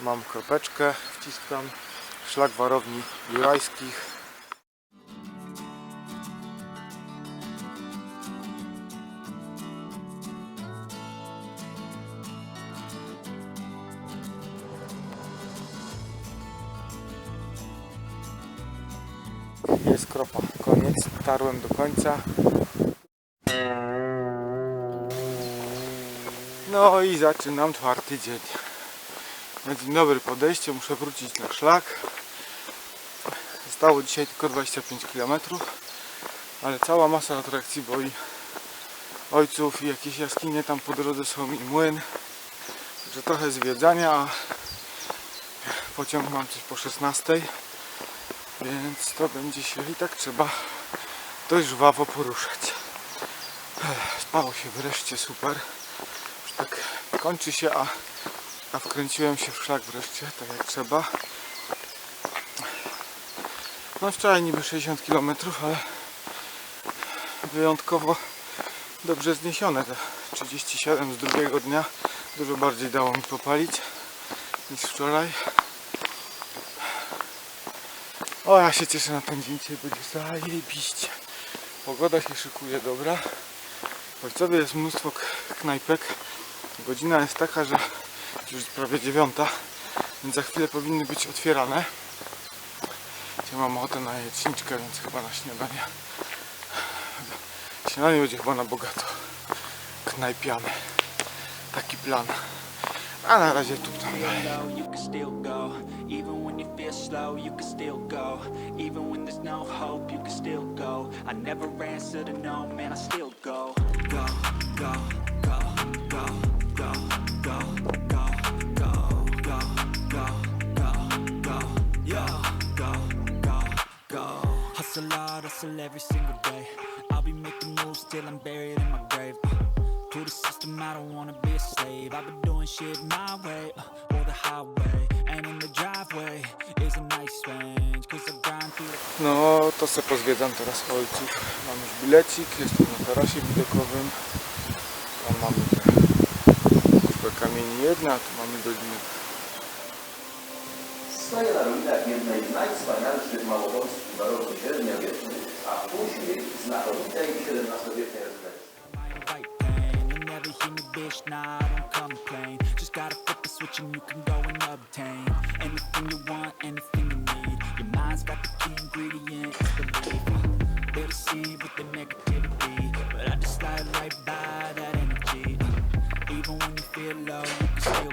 Mam kropeczkę, wciskam szlak warowni jurajskich. Jest kropa, koniec, tarłem do końca. No i zaczynam czwarty dzień. Dzień dobry podejście, muszę wrócić na szlak. Zostało dzisiaj tylko 25 km, ale cała masa atrakcji boi ojców i jakieś jaskinie tam po drodze są i młyn. Także trochę zwiedzania, a pociąg mam coś po 16, więc to będzie się i tak trzeba dość żwawo poruszać. Spało się wreszcie super. Już tak kończy się, a a wkręciłem się w szlak wreszcie, tak jak trzeba. No wczoraj niby 60 km, ale wyjątkowo dobrze zniesione te 37 z drugiego dnia. Dużo bardziej dało mi popalić niż wczoraj. O, ja się cieszę na ten dzień, dzisiaj będzie zajebiście. Pogoda się szykuje dobra. W Ojcowie jest mnóstwo knajpek. Godzina jest taka, że już prawie dziewiąta, więc za chwilę powinny być otwierane. Dzisiaj mam ochotę na jeczniczkę, więc chyba na śniadanie. Śniadanie będzie chyba na bogato. Knajpiane. Taki plan. A na razie tu tam dalej. slow, you can still go. Even when there's no hope, you can still go. I never answer to no, man, I still go, go, go, go, go, go, Hustle every single day. I'll be making moves till I'm buried in my grave. To the system, I don't wanna be a slave. I've been doing shit my way, uh, or the highway. And in the driveway is a nice range. Cause I grind through the No to se pozwiedzam teraz ojców. Mam już bilecik, jestem na tarasie widokowym. Tam mamy te kamieni jedna, tu mamy dolinę. Stoję na ruinach jednej z najwspanialszych małopolskich baroków średniowiecznych, a później znakomitej XVII-wiecznej bitch, nah, I don't complain. Just gotta flip the switch and you can go and obtain anything you want, anything you need. Your mind's got the key ingredient, it's belief. They deceive with the negativity, but I just slide right by that energy. Even when you feel low, you can still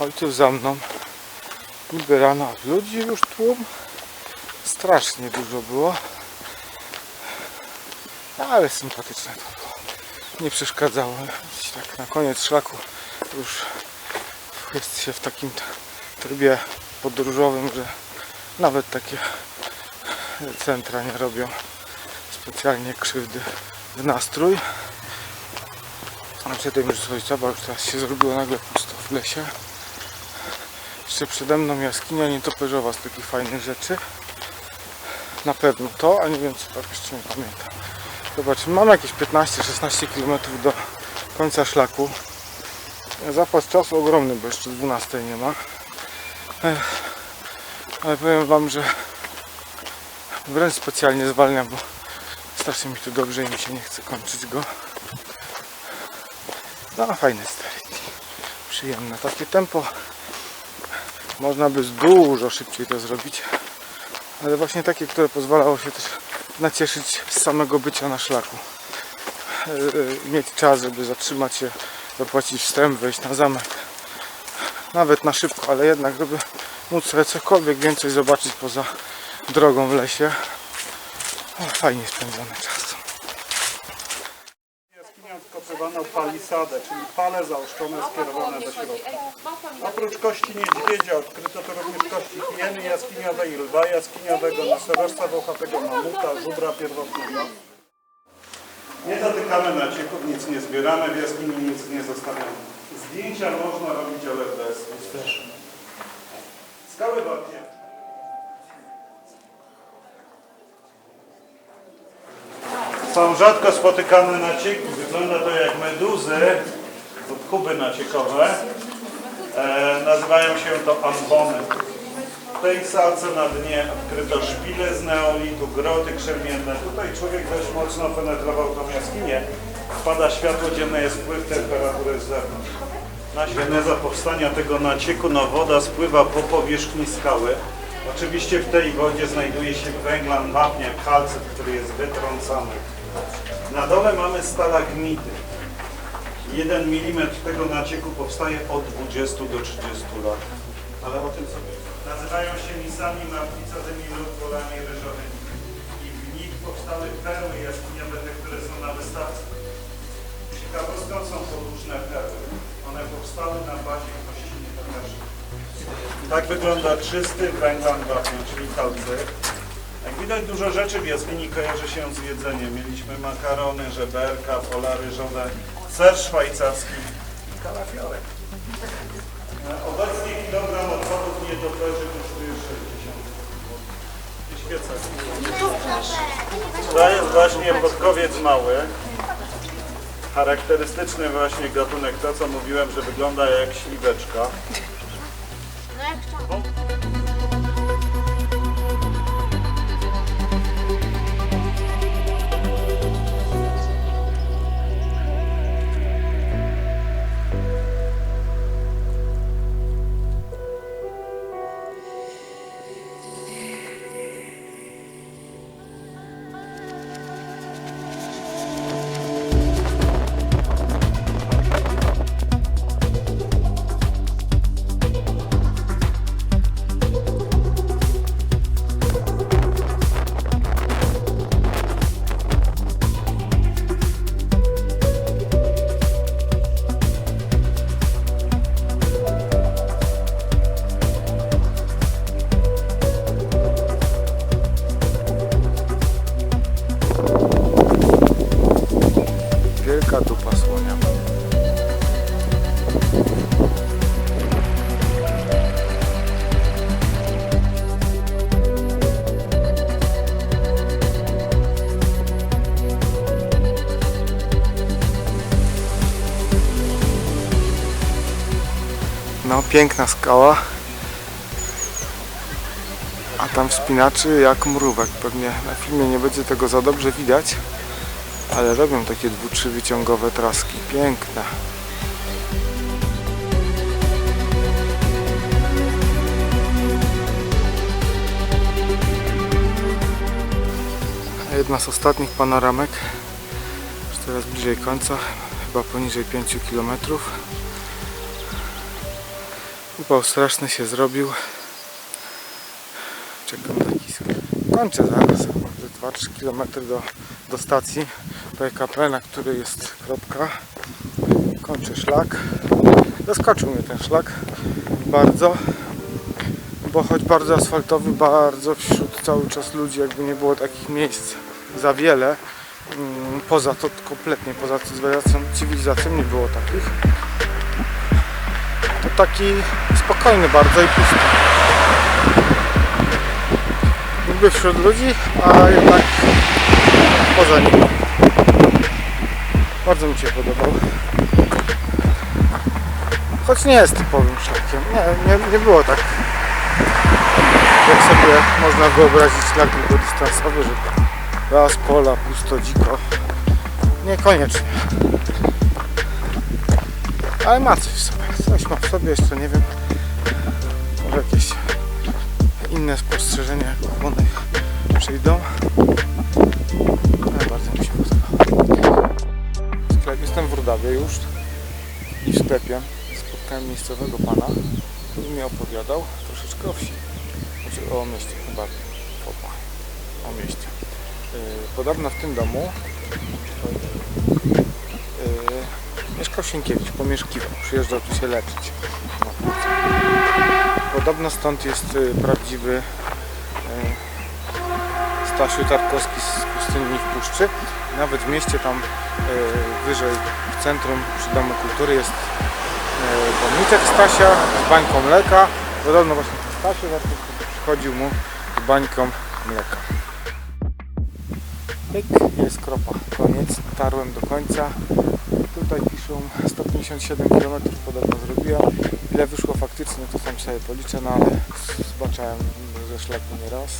Ojców za mną. Niby rano, a ludzi już tłum. Strasznie dużo było. Ale sympatyczne to było. Nie przeszkadzało. Tak na koniec szlaku już jest się w takim trybie podróżowym, że nawet takie centra nie robią specjalnie krzywdy w nastrój. A przy tym już ojca, bo już teraz się zrobiło nagle pusto w lesie. Jeszcze przede mną jaskinia nietoperzowa z takich fajnych rzeczy. Na pewno to, a nie wiem co tak jeszcze nie pamiętam. Zobaczmy, mam jakieś 15-16 km do końca szlaku. Zapas czasu ogromny, bo jeszcze 12 nie ma. Ale powiem wam, że wręcz specjalnie zwalniam, bo strasznie mi tu dobrze i mi się nie chce kończyć go. No fajny steryt. Przyjemne takie tempo. Można by dużo szybciej to zrobić. Ale właśnie takie, które pozwalało się też nacieszyć z samego bycia na szlaku. Yy, mieć czas, żeby zatrzymać się, zapłacić wstęp, wejść na zamek. Nawet na szybko, ale jednak, żeby móc sobie cokolwiek więcej zobaczyć poza drogą w lesie. O, fajnie spędzony czas. W palisadę, czyli pale zaoszczone skierowane do środka. Oprócz kości niedźwiedzia odkryto tu również kości hieny jaskiniowej, lwa jaskiniowego, nosorożca włochatego, mamuta, żubra pierwotnego. Nie dotykamy nacieków, nic nie zbieramy, w jaskini nic nie zostawiamy. Zdjęcia można robić, ale bez flashu. Skały wodnie. Są rzadko spotykane nacieki. Wygląda to jak meduzy lub kuby naciekowe. E, nazywają się to ambony. W tej salce na dnie odkryto szpile z neolitu, groty krzemienne. Tutaj człowiek dość mocno penetrował tą jaskinię. Wpada światło dzienne, jest wpływ temperatury z zewnątrz. Na geneza powstania tego nacieku, no woda spływa po powierzchni skały. Oczywiście w tej wodzie znajduje się węglan wapnia, kalcyt, który jest wytrącany. Na dole mamy stalagmity. 1 mm tego nacieku powstaje od 20 do 30 lat. Ale o tym sobie. Nazywają się misami martwicowymi lub polami ryżowymi. I w nich powstały perły jaskiniowe, te, które są na wystawce. Ciekawostką są podłużne perły. One powstały na bazie kości. Tak wygląda czysty węglan wapnia, czyli kalcyt. Jak widać dużo rzeczy w jaskini kojarzy się z jedzeniem. Mieliśmy makarony, żeberka, pola ryżowe, ser szwajcarski i kalafiorek. Obecnie kilogram odchodów nietoperzy kosztuje 60 zł. I świeca. To jest właśnie podkowiec mały. Charakterystyczny właśnie gatunek, to co mówiłem, że wygląda jak śliweczka. Piękna skała. A tam wspinaczy jak mrówek. Pewnie na filmie nie będzie tego za dobrze widać. Ale robią takie dwu, trzy wyciągowe traski. Piękne. Jedna z ostatnich panoramek. Już teraz bliżej końca. Chyba poniżej 5 km. Upał straszny się zrobił. Czekam taki Kończę zaraz. Może 2-3 km do, do stacji PKP, na której jest kropka. Kończę szlak. Zaskoczył mnie ten szlak bardzo, bo choć bardzo asfaltowy, bardzo wśród cały czas ludzi, jakby nie było takich miejsc za wiele. Mm, Poza to kompletnie, poza cywilizacją, cywilizacją nie było takich. To taki spokojny bardzo i pusty. Niby wśród ludzi, a jednak poza nimi. Bardzo mi się podobał. Choć nie jest typowym szlakiem. Nie, nie, nie było tak jak sobie można wyobrazić szlak długodystansowy, że las, pola, pusto, dziko. Niekoniecznie. Ale ma coś w sobie. Coś ma w sobie, jeszcze nie wiem. Może jakieś inne spostrzeżenia jak opony przyjdą. Ale bardzo mi się podoba. Sklep jestem w Rudawie już i w sklepie spotkałem miejscowego pana, który mi opowiadał troszeczkę o wsi. Znaczy o mieście chyba. O mieście. Yy, podobno w tym domu yy, mieszkał Sienkiewicz, pomieszkiwał, przyjeżdżał tu się leczyć. pracę. Podobno stąd jest yy, prawdziwy yy, Stasiu Tarkowski z pustyni w Puszczy. Nawet w mieście tam yy, wyżej w centrum przy Domu Kultury jest pomniczek Stasia z bańką mleka. Podobno właśnie Stasiu przychodził mu z bańką mleka. Pyk, jest kropa. Koniec. Tarłem do końca. Tutaj piszą 157 km podobno zrobiłem. Ile wyszło faktycznie to tam sobie policzę, no ale zobaczyłem ze szlaku nie raz.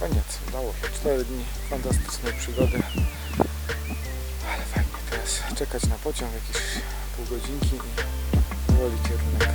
Koniec, udało się. 4 dni fantastycznej przygody. Ale fajnie teraz czekać na pociąg jakieś pół godzinki i powoli kierunek.